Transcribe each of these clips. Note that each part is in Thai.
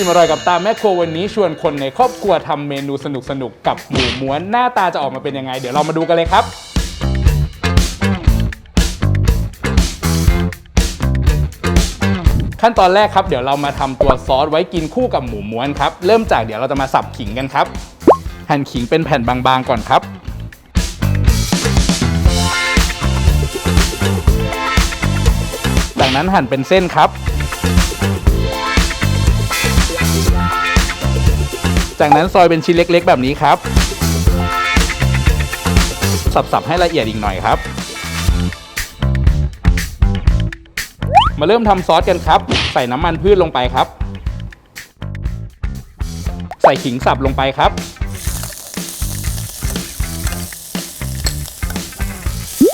อิ่มอร่อยกับตาแม่ครัววันนี้ชวนคนในครอบครัวทำเมนูสนุกๆกับหมูม้วนหน้าตาจะออกมาเป็นยังไง เดี๋ยวเรามาดูกันเลยครับ ขั้นตอนแรกครับเดี๋ยวเรามาทำตัวซอสไว้กินคู่กับหมูม้วนครับเริ่มจากเดี๋ยวเราจะมาสับขิงกันครับหั่นขิงเป็นแผ่นบางๆก่อนครับ จากนั้นหั่นเป็นเส้นครับ จากนั้นซอยเป็นชิ้นเล็ก ๆ แบบนี้ครับ สับๆให้ละเอียดอีกหน่อยครับ มาเริ่มทำซอสกันครับ ใส่น้ำมันพืชลงไปครับ ใส่ขิงสับลงไปครับ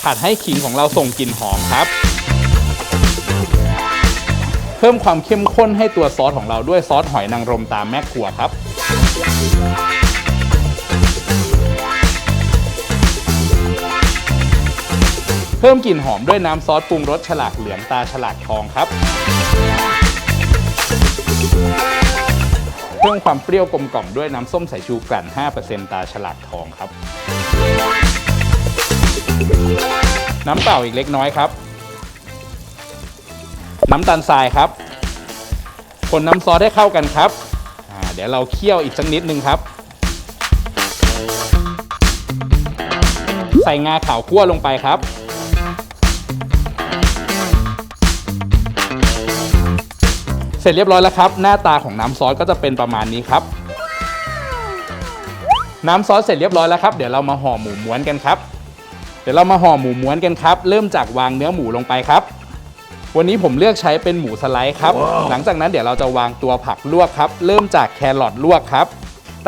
ผัดให้ขิงของเราส่งกลิ่นหอมครับ เพิ่มความเข้มข้นให้ตัวซอสของเราด้วยซอสหอยนางรมตามแม่ครัวครับ เพิ่มกลิ่นหอมด้วยน้ำซอสปรุงรสฉลากเหลืองตาฉลากทองครับ เพิ่มความเปรี้ยวกลมกล่อมด้วยน้ำส้มสายชูกลั่น 5%ตาฉลากทองครับ น้ำเปล่าอีกเล็กน้อยครับ น้ำตาลทรายครับ คนน้ำซอสให้เข้ากันครับ เดี๋ยวเราเคี่ยวอีกสักนิดนึงครับ ใส่งาขาวคั่วลงไปครับ เสร็จเรียบร้อยแล้วครับ หน้าตาของน้ำซอสก็จะเป็นประมาณนี้ครับ น้ำซอสเสร็จเรียบร้อยแล้วครับ เดี๋ยวเรามาห่อหมูม้วนกันครับ เดี๋ยวเรามาห่อหมูม้วนกันครับ เริ่มจากวางเนื้อหมูลงไปครับ วันนี้ผมเลือกใช้เป็นหมูสไลด์ครับ หลังจากนั้นเดี๋ยวเราจะวางตัวผักลวกครับ เริ่มจากแครอทลวกครับ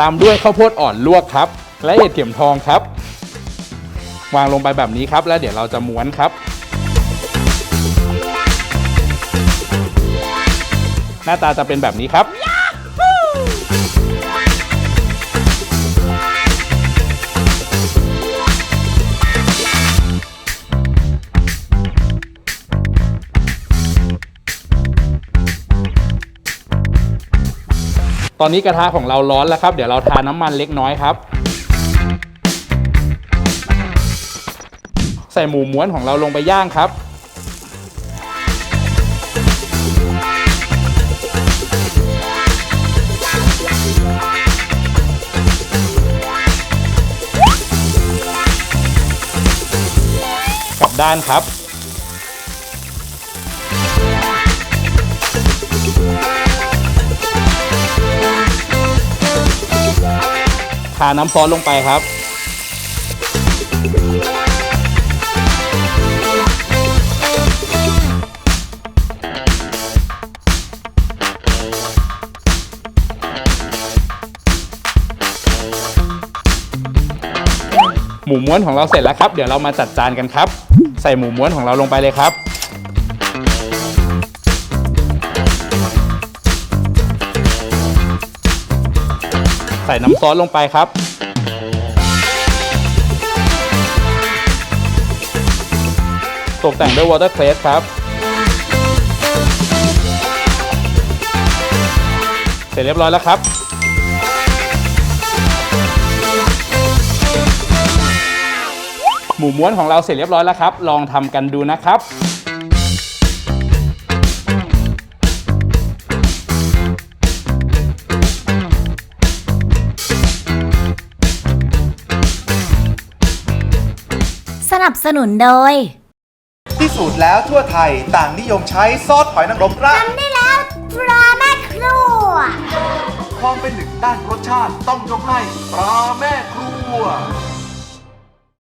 ตามด้วยข้าวโพดอ่อนลวกครับ และเห็ดเข็มทองครับ วางลงไปแบบนี้ครับ แล้วเดี๋ยวเราจะม้วนครับ หน้าตาจะเป็นแบบนี้ครับ ตอนนี้กระทะของเราร้อนแล้วครับ เดี๋ยวเราทาน้ำมันเล็กน้อยครับ ใส่หมูม้วนของเราลงไปย่างครับ กลับด้านครับ ทาน้ำซอสลงไปครับ หมูม้วนของเราเสร็จแล้วครับ เดี๋ยวเรามาจัดจานกันครับ ใส่หมูม้วนของเราลงไปเลยครับ ใส่น้ำซอสลงไปครับ ตกแต่งด้วยวอเตอร์เครสครับ เสร็จเรียบร้อยแล้วครับหมูม้วนของเราเสร็จเรียบร้อยแล้วครับ ลองทำกันดูนะครับ นับสนุนโดยพิสูจน์แล้วทั่วไทยต่างนิยมใช้ซอสหอยนางรมราดทำได้แล้วปลาแม่ครัว ความเป็นหนึ่งด้านรสชาติต้องยกให้ปลาแม่ครัว